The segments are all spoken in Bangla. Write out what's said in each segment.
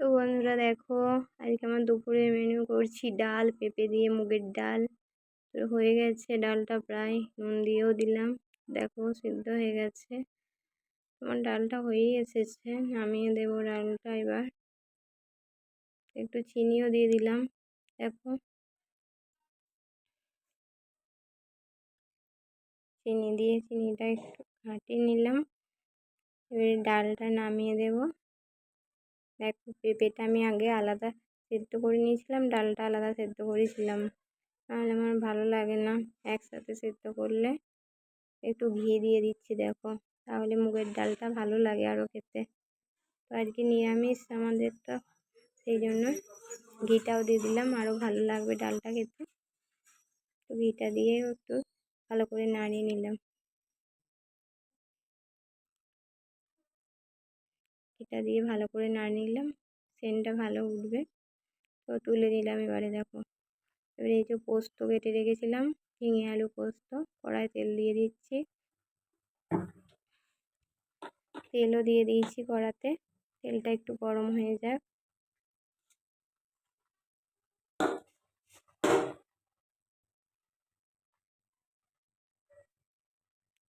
তো বন্ধুরা দেখো, আজকে আমার দুপুরের মেনু করছি ডাল, পেঁপে দিয়ে মুগের ডাল। তো হয়ে গেছে ডালটা প্রায়, নুন দিয়েও দিলাম। দেখো সিদ্ধ হয়ে গেছে। আমার ডালটা হয়েই এসেছে, নামিয়ে দেবো ডালটা এবার। একটু চিনিও দিয়ে দিলাম, দেখো। চিনি দিয়ে চিনিটা একটু ঘাঁটিয়ে নিলাম। এবারে ডালটা নামিয়ে দেবো। দেখো, পেঁপেটা আমি আগে আলাদা সেদ্ধ করে নিয়েছিলাম, ডালটা আলাদা সেদ্ধ করেছিলাম। নাহলে আমার ভালো লাগে না একসাথে সেদ্ধ করলে। একটু ঘি দিয়ে দিচ্ছি, দেখো। তাহলে মুগের ডালটা ভালো লাগে আরও খেতে। তো আজকে নিরামিষ আমাদের তো, সেই জন্য ঘিটাও দিয়ে দিলাম আরও ভালো লাগবে ডালটা খেতে। তো ঘিটা দিয়ে একটু ভালো করে নাড়িয়ে নিলাম। এটা দিয়ে ভালো করে নাড়িয়ে নিলাম। সেন্টটা ভালো উঠবে। তো তুলে নিলাম এবারে, দেখো। এবারে এই যে পোস্ত কেটে রেখেছিলাম, ঝিঙে আলু পোস্ত, কড়াই তেল দিয়ে দিচ্ছি। তেলও দিয়ে দিয়েছি কড়াতে। তেলটা একটু গরম হয়ে যাক।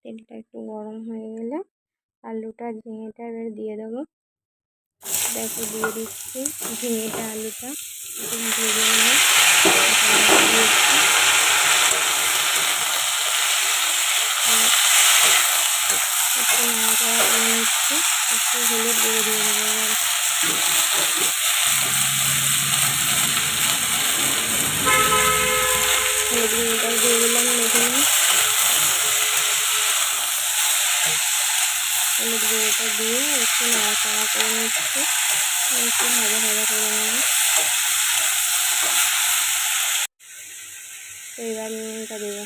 তেলটা একটু গরম হয়ে গেলে আলুটা ঝিঙেটা এবার দিয়ে দেবো। দেখো দিয়ে দিচ্ছি, ঝিঙেটা, আলুটা ভেজে নিয়ে একটু হলুদ গুঁড়ো দিয়ে দেবো এবার হলুদ গুঁড়োটাও দিয়ে দিলাম এখানে হলুদ গুঁড়োটা দিয়ে একটু নাড়াচাড়া করে নিচ্ছি। একটু ভাজা ভাজা করে নেব। এবার নুনটা দেবো।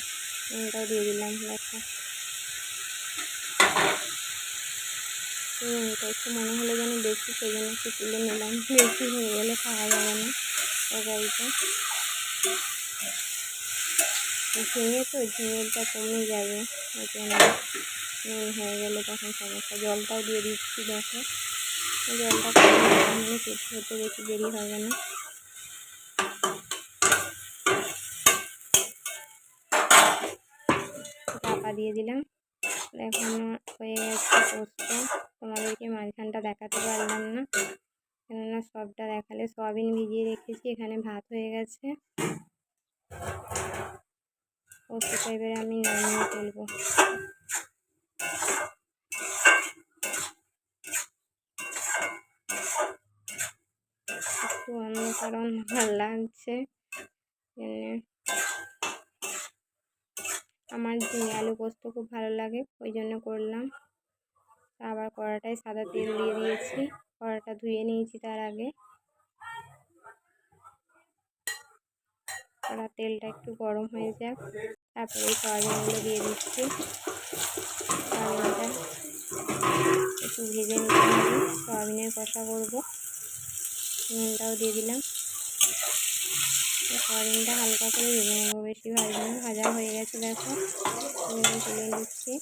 নুনটাও দিয়ে দিলাম দেখো নুনটা একটু মনে হলো যেন বেশি সেই জন্য একটু তুলে নিলাম। বেশি হয়ে গেলে খাওয়া যাবে না তরকারিটা। ঝিঙে তো ঝিঙেটা কমে যাবে। ওই জন্য হয়ে গেলে তখন সমস্যা। জলটাও দিয়ে দিচ্ছি, দেখো। জলটা হতে বেশি দেরি হবে না। চাপা দিয়ে দিলাম। এখন হয়ে গেছে পোস্ত। তোমাদেরকে মাঝখানটা দেখাতে পারলাম না। কেননা সবটা দেখালে সয়াবিন ভিজিয়ে রেখেছি, এখানে ভাত হয়ে গেছে। পোস্তটা এবারে আমি নামিয়ে ফেলব একটু অন্য কারণ ভালো লাগছে। আমার আলু পোস্ত খুব ভালো লাগে, ওই জন্য করলাম। আবার কড়াটায় সাদা তেল দিয়ে দিয়েছি। কড়াটা ধুয়ে নিয়েছি তার আগে। কড়া তেলটা একটু গরম হয়ে যাক, তারপরে এই সয়াবিনগুলো দিয়ে দিচ্ছি। সয়াবিনটা একটু ভেজে নিতে হবে, সয়াবিনের কষা করব। নুনটাও দিয়ে দিলাম। সয়াবিনটা হালকা করে ভেজে নেব। বেশি ভাজবো ভাজা হয়ে গেছে দেখো। তুলে নিচ্ছি।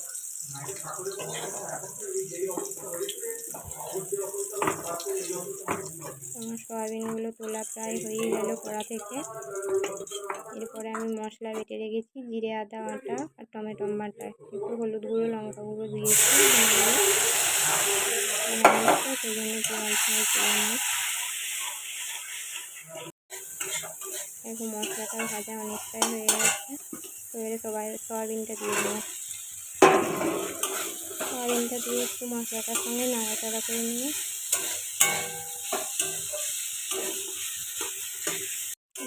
আমার সয়াবিনগুলো তোলা প্রায় হয়ে গেল কড়া থেকে। এরপরে আমি মশলা বেটে রেখেছি, জিরে, আদা, আটা আর টমেটো বাটা একটু হলুদ গুঁড়ো, লঙ্কা গুঁড়ো দিয়েছি। সেই জন্য দেখো মশলাটা ভাজা অনেকটাই হয়ে গেছে। তো এবারে সবাই সয়াবিনটা দিয়ে দেবো সয়াবিনটা দিয়ে একটু মশলাটার সঙ্গে নাড়াচাড়া করে নিয়ে।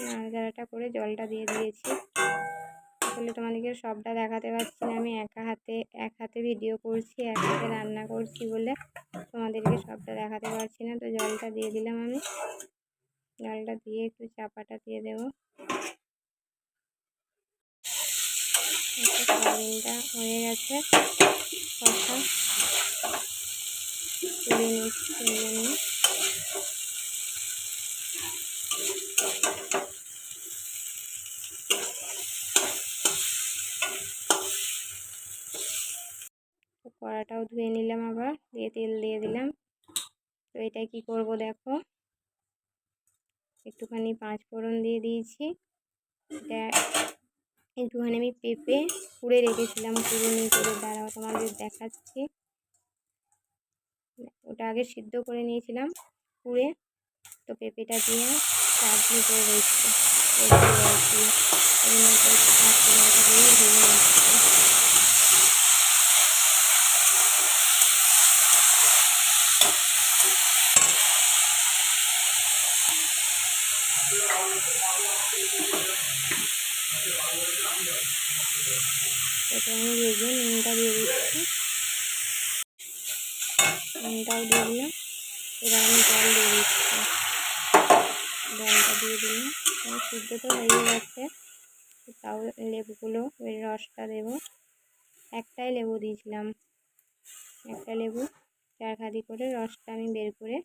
নাড়াচাড়াটা করে জলটা দিয়ে দিয়েছি। আসলে তোমাদেরকে সবটা দেখাতে পারছি না, আমি একা হাতে, এক হাতে ভিডিও করছি, এক হাতে রান্না করছি বলে তোমাদেরকে সবটা দেখাতে পারছি না। তো জলটা দিয়ে দিলাম আমি। জলটা দিয়ে একটু চাপাটা দিয়ে দেবো। সয়াবিনটা হয়ে গেছে। কষা তুলে নিচ্ছি কড়াটাও ধুয়ে নিলাম আবার, দিয়ে তেল দিয়ে দিলাম। তো এটা কি করব দেখো? একটুখানি পাঁচ ফোড়ন দিয়ে দিয়েছি। এটা একটুখানি আমি পেঁপে কুড়ে রেখেছিলাম কুড়ুনি করে দাঁড়াও, তোমাদের দেখাচ্ছি। ওটা আগে সিদ্ধ করে নিয়েছিলাম, কুড়ে। তো পেঁপেটা দিয়ে চাটনি করে রয়েছে দিয়ে ভেজে নিচ্ছি আমি ভেজে নুনটা দিয়ে দিচ্ছি। নুনটাও দিয়ে দিলাম। এবার আমি জল দিয়ে দিচ্ছি। জলটা দিয়ে দিলাম। সিদ্ধ তো হয়ে গেছে। তাও লেবুগুলো, এর রসটা দেবো। একটাই লেবু দিয়েছিলাম। একটা লেবু চার খাদি করে রসটা আমি বের করে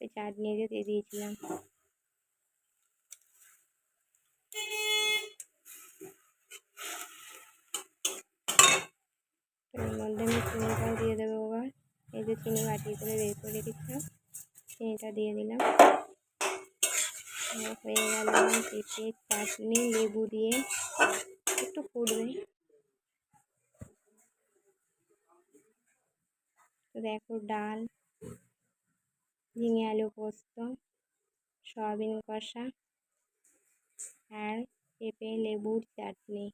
ওই চাটনি দিয়ে দিয়েছিলাম। এই যে চিনি বাটি করে বের করে রেখেছিলাম, চিনিটা দিয়ে দিলাম। হয়ে গেল পেঁপে, চাটনি, লেবু দিয়ে। একটু ফুটবে। দেখো ডাল, ঝিঙে আলু পোস্ত, সয়াবিন কষা, আর পেঁপে, লেবুর চাটনি।